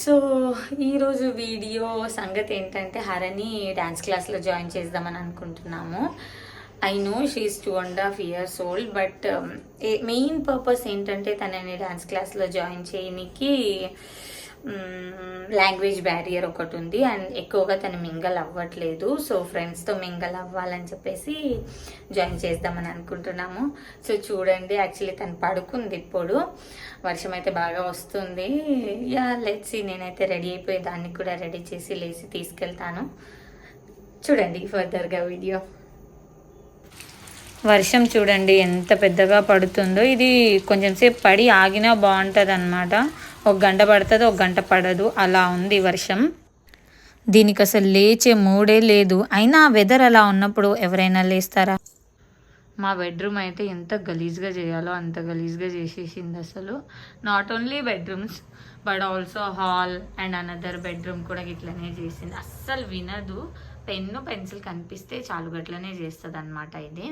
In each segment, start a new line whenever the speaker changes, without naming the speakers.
So ఈరోజు video సంగతి ఏంటంటే హరణి డ్యాన్స్ క్లాస్లో జాయిన్ చేద్దామని అనుకుంటున్నాము. I know she's two and half years old but main purpose ఏంటంటే తనని డ్యాన్స్ క్లాస్లో జాయిన్ చేయనికి లాంగ్వేజ్ బ్యారియర్ ఒకటి ఉంది అండ్ ఎక్కువగా తను మింగల్ అవ్వట్లేదు. సో ఫ్రెండ్స్తో మింగల్ అవ్వాలని చెప్పేసి జాయిన్ చేద్దామని అనుకుంటున్నాము. సో చూడండి యాక్చువల్లీ తను పడుకుంది ఇప్పుడు. వర్షం అయితే బాగా వస్తుంది. యా లెట్స్ నేనైతే రెడీ అయిపోయి దాన్ని కూడా రెడీ చేసి లేచి తీసుకెళ్తాను. చూడండి ఫర్దర్గా వీడియో వర్షం చూడండి ఎంత పెద్దగా పడుతుందో. ఇది కొంచెం సేపు పడి ఆగినా బాగుంటుంది అనమాట ఒక గంట పడుతుంది ఒక గంట పడదు. అలా ఉంది వర్షం. దీనికి అసలు లేచే మూడే లేదు. అయినా వెదర్ అలా ఉన్నప్పుడు ఎవరైనా లేస్తారా? మా బెడ్రూమ్ అయితే ఎంత గలీజ్గా చేయాలో అంత గలీజ్గా చేసేసింది అసలు. Not only bedrooms but also hall and another bedroom కూడా ఇట్లనే చేసింది. అస్సలు వినదు. పెన్ను పెన్సిల్ కనిపిస్తే చాలు గట్లనే చేస్తుంది అనమాట ఇది.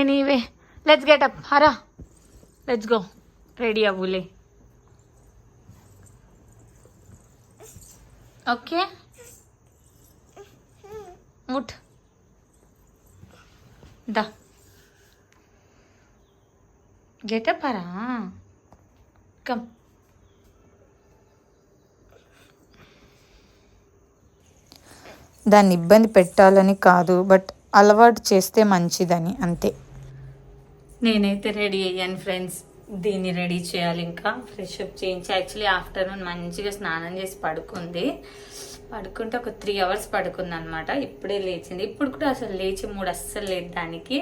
Anyway let's get up Hara let's go ready అవ్వులే. Okay. ఉట్. దా. Get up Hara come.
దాన్ని ఇబ్బంది పెట్టాలని కాదు బట్ అలవాటు చేస్తే మంచిదని అంతే.
నేనైతే రెడీ అయ్యాను ఫ్రెండ్స్. దీన్ని రెడీ చేయాలి ఇంకా ఫ్రెష్ అప్ చేయించి యాక్చువల్లీ ఆఫ్టర్నూన్ మంచిగా స్నానం చేసి పడుకుంది. పడుకుంటే ఒక త్రీ అవర్స్ పడుకుంది అనమాట ఇప్పుడే లేచింది. ఇప్పుడు కూడా అసలు లేచి మూడు అస్సలు లేదు దానికి.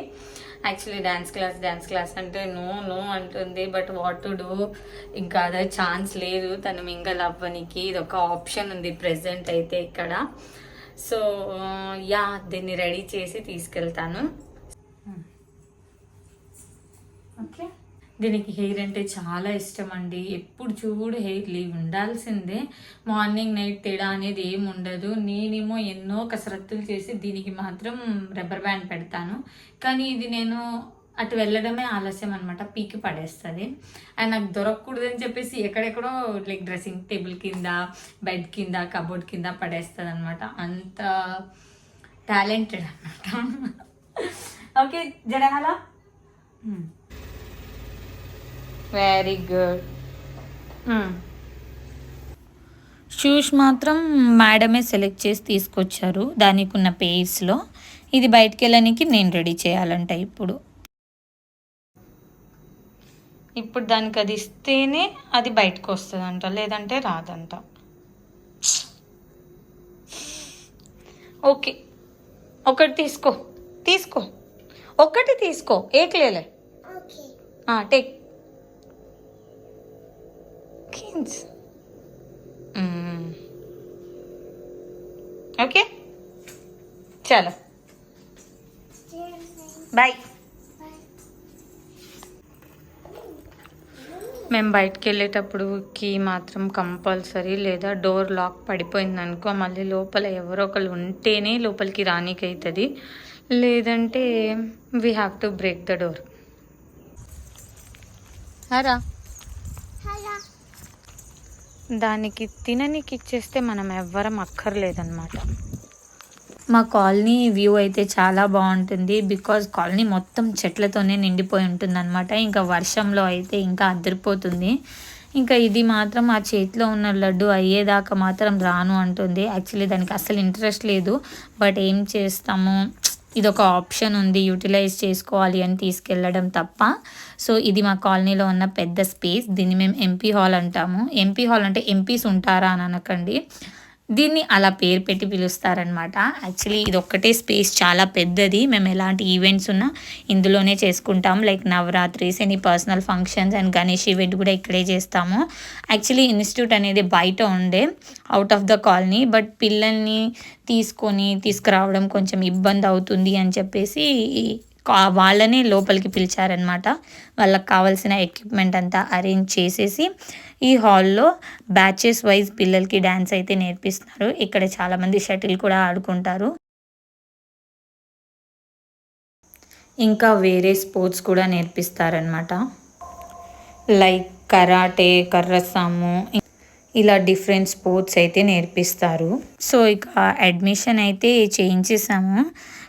Actually dance class dance class అంటే నో నో అంటుంది బట్ వాట్ టు డూ? ఇంకా అదే ఛాన్స్ లేదు తను మింగల్ అవ్వనికి. ఇది ఒక ఆప్షన్ ఉంది ప్రెసెంట్ అయితే ఇక్కడ. సో యా దీన్ని రెడీ చేసి తీసుకెళ్తాను. ఓకే. దీనికి హెయిర్ అంటే చాలా ఇష్టం అండి ఎప్పుడు చూడు హెయిర్ లీవ్ ఉండాల్సిందే. మార్నింగ్ నైట్ తేడా అనేది ఏం ఉండదు. నేనేమో ఎన్నో కసరత్తులు చేసి దీనికి మాత్రం రబ్బర్ బ్యాండ్ పెడతాను. కానీ ఇది నేను అటు వెళ్ళడమే ఆలస్యం అనమాట పీకి పడేస్తుంది. అండ్ నాకు దొరకకూడదని చెప్పేసి ఎక్కడెక్కడో లైక్ డ్రెస్సింగ్ టేబుల్ కింద బెడ్ కింద కబోర్డ్ కింద పడేస్తుంది అనమాట అంత టాలెంటెడ్ అనమాట ఓకే జడ వెరీ గుడ్
షూస్ మాత్రం మేడమే సెలెక్ట్ చేసి తీసుకొచ్చారు. దానికి ఉన్న పేస్లో ఇది బయటికి వెళ్ళడానికి నేను రెడీ చేయాలంట ఇప్పుడు.
ఇప్పుడు దానికి అది ఇస్తేనే అది బయటకు వస్తుందంట లేదంటే రాదంట. ఓకే ఒకటి తీసుకో. తీసుకో. ఒకటి తీసుకో. ఏక్లేలే టేక్ కిన్స్ ఓకే చలో బాయ్ మేము బయటికి వెళ్ళేటప్పుడు కీ మాత్రం కంపల్సరీ లేదా డోర్ లాక్ పడిపోయింది అనుకో మళ్ళీ లోపల ఎవరో ఒకరు ఉంటేనే లోపలికి రానికి అవుతుంది లేదంటే we have to break the door Hara దానికి తిననికి ఇచ్చేస్తే మనం ఎవ్వరం అక్కర్లేదన్నమాట.
మా కాలనీ వ్యూ అయితే చాలా బాగుంటుంది. బికాజ్ కాలనీ మొత్తం చెట్లతోనే నిండిపోయి ఉంటుంది అనమాట ఇంకా వర్షంలో అయితే ఇంకా అదిరిపోతుంది. ఇంకా ఇది మాత్రం ఆ చేతిలో ఉన్న లడ్డు అయ్యేదాకా మాత్రం రాను అంటుంది. యాక్చువల్లీ దానికి అసలు ఇంట్రెస్ట్ లేదు. బట్ ఏం చేస్తాము? ఇది ఒక ఆప్షన్ ఉంది యూటిలైజ్ చేసుకోవాలి అని తీసుకెళ్ళడం తప్ప. సో ఇది మా కాలనీలో ఉన్న పెద్ద స్పేస్. దీన్ని మేము ఎంపీ హాల్ అంటాము. ఎంపీ హాల్ అంటే ఎంపీస్ ఉంటారా అని అనకండి. దీన్ని అలా పేరు పెట్టి పిలుస్తారనమాట యాక్చువల్లీ ఇది ఒక్కటే స్పేస్ చాలా పెద్దది. మేము ఎలాంటి ఈవెంట్స్ ఉన్నా ఇందులోనే చేసుకుంటాం. Like Navratris any personal functions and Ganesh event కూడా ఇక్కడే చేస్తాము. యాక్చువల్లీ ఇన్స్టిట్యూట్ అనేది బయట ఉండే out of the colony but పిల్లల్ని తీసుకొని తీసుకురావడం కొంచెం ఇబ్బంది అవుతుంది అని చెప్పేసి వాళ్ళనే లోపలికి పిలిచారనమాట వాళ్ళకి కావాల్సిన ఎక్విప్మెంట్ అంతా అరేంజ్ చేసేసి ఈ హాల్లో బ్యాచెస్ వైజ్ పిల్లలకి డ్యాన్స్ అయితే నేర్పిస్తున్నారు. ఇక్కడ చాలామంది షటిల్ కూడా ఆడుకుంటారు. ఇంకా వేరే స్పోర్ట్స్ కూడా నేర్పిస్తారనమాట లైక్ కరాటే కర్రసాము
ఇలా డిఫరెంట్ స్పోర్ట్స్ అయితే నేర్పిస్తారు. సో ఇక అడ్మిషన్ అయితే చేయించేసాము.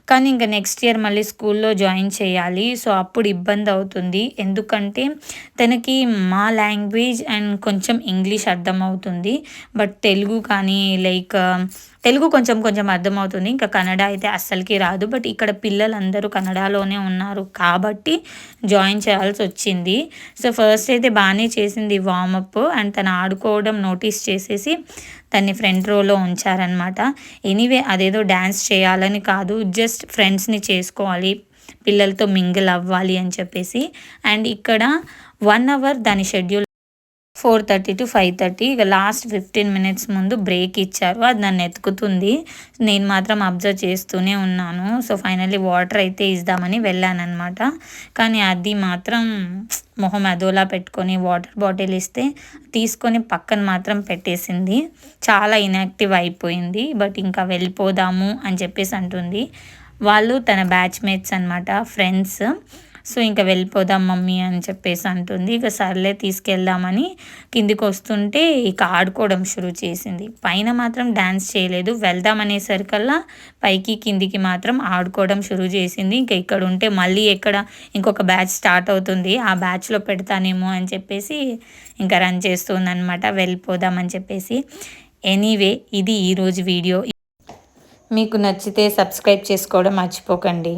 కానీ ఇంకా నెక్స్ట్ ఇయర్ మళ్ళీ స్కూల్లో జాయిన్ చేయాలి. సో అప్పుడు ఇబ్బంది అవుతుంది. ఎందుకంటే తనకి మా లాంగ్వేజ్ అండ్ కొంచెం ఇంగ్లీష్ అర్థమవుతుంది. బట్ తెలుగు కానీ లైక్ తెలుగు కొంచెం కొంచెం అర్థమవుతుంది. ఇంకా కన్నడ అయితే అస్సలకి రాదు. బట్ ఇక్కడ పిల్లలందరూ కన్నడలోనే ఉన్నారు. కాబట్టి జాయిన్ చేయాల్సి వచ్చింది. సో ఫస్ట్ అయితే బాగానే చేసింది వార్మప్. అండ్ తను ఆడుకోవడం నోటీస్ చేసేసి తన్ని ఫ్రంట్ రోలో ఉంచారనమాట ఎనీవే అదేదో డ్యాన్స్ చేయాలని కాదు. జస్ట్ ఫ్రెండ్స్ని చేసుకోవాలి. పిల్లలతో మింగిల్ అవ్వాలి అని చెప్పేసి. అండ్ ఇక్కడ వన్ అవర్ దాని schedule four thirty to five thirty. ఇక లాస్ట్ ఫిఫ్టీన్ మినిట్స్ ముందు బ్రేక్ ఇచ్చారు. అది నన్ను ఎత్తుకుతుంది. నేను మాత్రం అబ్జర్వ్ చేస్తూనే ఉన్నాను. సో ఫైనల్లీ వాటర్ అయితే ఇద్దామని వెళ్ళానమాట కానీ అది మాత్రం మొహం అదోలా పెట్టుకొని వాటర్ బాటిల్ ఇస్తే తీసుకొని పక్కన మాత్రం పెట్టేసింది. చాలా ఇన్యాక్టివ్ అయిపోయింది. బట్ ఇంకా వెళ్ళిపోదాము అని చెప్పేసి అంటుంది. వాళ్ళు తన బ్యాచ్మేట్స్ అనమాట ఫ్రెండ్స్. సో ఇంకా వెళ్ళిపోదాం మమ్మీ అని చెప్పేసి అంటుంది. ఇక సర్లే తీసుకెళ్దామని కిందికి వస్తుంటే ఇక ఆడుకోవడం షురూ చేసింది. పైన మాత్రం డ్యాన్స్ చేయలేదు. వెళ్దామనేసరికల్లా పైకి కిందికి మాత్రం ఆడుకోవడం షురూ చేసింది. ఇంకా ఇక్కడ ఉంటే మళ్ళీ ఎక్కడ ఇంకొక బ్యాచ్ స్టార్ట్ అవుతుంది. ఆ బ్యాచ్లో పెడతానేమో అని చెప్పేసి ఇంకా రన్ చేస్తుంది అనమాట వెళ్ళిపోదామని చెప్పేసి. ఎనీవే ఇది ఈరోజు వీడియో. మీకు నచ్చితే సబ్స్క్రైబ్ చేసుకోవడం మర్చిపోకండి.